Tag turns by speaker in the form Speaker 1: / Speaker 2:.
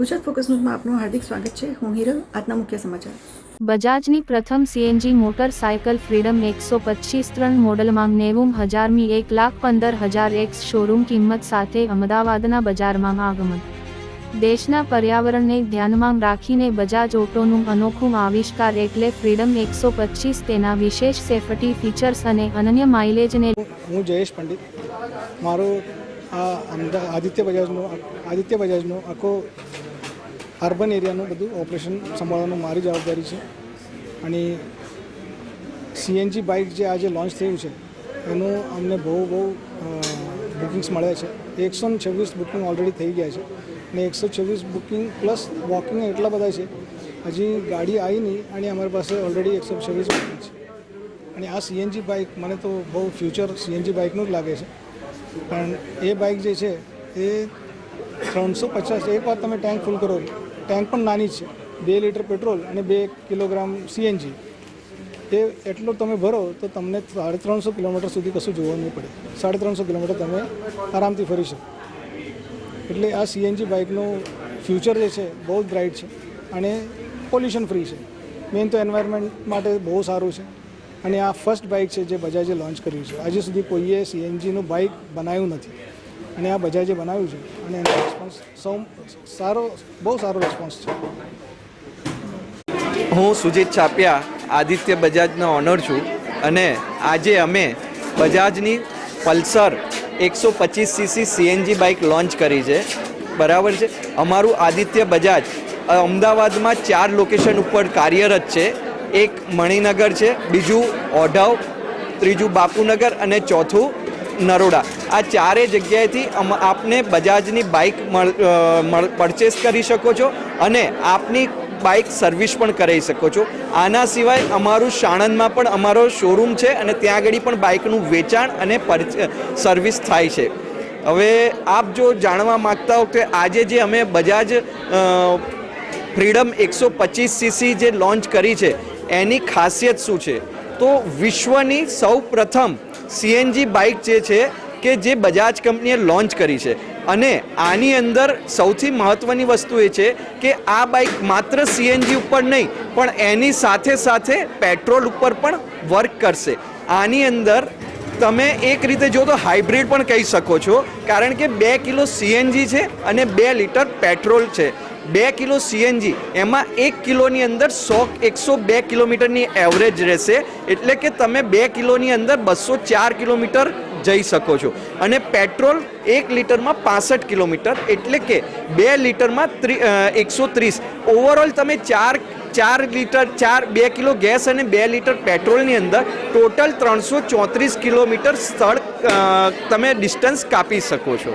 Speaker 1: Gujarat focus ન્યૂઝમાં આપનું હાર્દિક સ્વાગત છે. હું હિરલ આજના મુખ્ય સમાચાર.
Speaker 2: બજાજની પ્રથમ સીએનજી મોટરસાયકલ ફ્રીડમ એકસો પચીસ ત્રણ મોડલમાં નેવું હજારમી એક લાખ પંદર હજાર એક્સ શોરૂમ કિંમત સાથે અમદાવાદના બજારમાં આગમન. દેશના પર્યાવરણને ધ્યાનમાં રાખીને બજાજ ઓટોનું અનોખું આવિષ્કાર એટલે ફ્રીડમ એકસો પચીસ તેના વિશેષ સેફટી ફીચર્સ અને અનન્ય માઇલેજને
Speaker 3: હું જયેશ પંડિત. મારો આ આદિત્ય બજાજનો આદિત્ય બજાજનો આખો અર્બન એરિયાનું બધું ઓપરેશન સંભાળવાનું મારી જવાબદારી છે. અને સીએનજી બાઇક જે આજે લોન્ચ થયું છે, એનું અમને બહુ બહુ બુકિંગ્સ મળ્યા છે. એકસો છવ્વીસ બુકિંગ ઓલરેડી થઈ ગયા છે. અને એકસો છવ્વીસ બુકિંગ પ્લસ વોકિંગ એટલા બધા છે, હજી ગાડી આવી નહીં અને અમારી પાસે ઓલરેડી એકસો છવ્વીસ બુકિંગ છે. અને આ સીએનજી બાઇક મને તો બહુ ફ્યુચર સીએનજી બાઇકનું જ લાગે છે. પણ એ બાઇક જે છે, એ ત્રણસો પચાસ, એક વાર તમે ટેન્ક ફૂલ કરો. ટેન્ક પણ નાની છે. બે લીટર પેટ્રોલ અને બે કિલોગ્રામ સીએનજી. એ એટલો તમે ભરો તો તમને સાડે ત્રણસો કિલોમીટર સુધી કશું જોવા નહીં પડે. સાડે ત્રણસો કિલોમીટર તમે આરામથી ફરી શકો. એટલે આ સીએનજી બાઇકનું ફ્યુચર જે છે બહુ જ બ્રાઇટ છે અને પોલ્યુશન ફ્રી છે. મેઇન તો એન્વાયરમેન્ટ માટે બહુ સારું છે. અને આ ફર્સ્ટ બાઇક છે જે બજાજે લોન્ચ કર્યું છે. આજે સુધી કોઈએ સીએનજીનું બાઇક બનાવ્યું નથી. અને આ બજાજે બનાવ્યું છે અને એનો રિસ્પોન્સ સૌ સારો, બહુ સારો રિસ્પોન્સ છે.
Speaker 4: હું સુજીત છાપિયા આદિત્ય બજાજનો ઓનર છું અને આજે અમે બજાજની પલ્સર એકસો પચીસ સીસી સીએનજી બાઇક લોન્ચ કરી છે. બરાબર છે? અમારું આદિત્ય બજાજ અમદાવાદમાં ચાર લોકેશન ઉપર કાર્યરત છે. એક મણિનગર છે, બીજું ઓઢવ, ત્રીજું બાપુનગર અને ચોથું નરોડા. આ ચારે જગ્યાએથી આપને બજાજની બાઇક પરચેસ કરી શકો છો અને આપની બાઇક સર્વિસ પણ કરાવી શકો છો. આના સિવાય અમારું સાણંદમાં પણ અમારો શોરૂમ છે અને ત્યાં આગળ પણ બાઇકનું વેચાણ અને સર્વિસ થાય છે. હવે આપ જો જાણવા માગતા હો કે આજે જે અમે બજાજ ફ્રીડમ એકસો પચીસ સીસી જે લોન્ચ કરી છે, એની ખાસિયત શું છે? તો વિશ્વની સૌ પ્રથમ સીએનજી બાઇક જે છે કે જે બજાજ કંપનીએ લોન્ચ કરી છે. અને આની અંદર સૌથી મહત્ત્વની વસ્તુ એ છે કે આ બાઇક માત્ર સીએનજી ઉપર નહીં, પણ એની સાથે સાથે પેટ્રોલ ઉપર પણ વર્ક કરશે. આની અંદર તમે એક રીતે જો તો હાઇબ્રિડ પણ કહી શકો છો, કારણ કે બે કિલો સીએનજી છે અને બે લીટર પેટ્રોલ છે. બે કિલો સીએનજી એમાં એક કિલોની અંદર સો, એકસો બે કિલોમીટરની એવરેજ રહેશે. એટલે કે તમે બે કિલોની અંદર બસો ચાર કિલોમીટર જઈ શકો છો. અને પેટ્રોલ એક લીટરમાં પાસઠ કિલોમીટર. એટલે કે બે લીટરમાં ત્રી એકસો ત્રીસ. ઓવરઓલ તમે ચાર ચાર લીટર, ચાર, બે કિલો ગેસ અને બે લીટર પેટ્રોલની અંદર ટોટલ ત્રણસો ચોત્રીસ કિલોમીટર સ્થળ તમે ડિસ્ટન્સ કાપી શકો છો.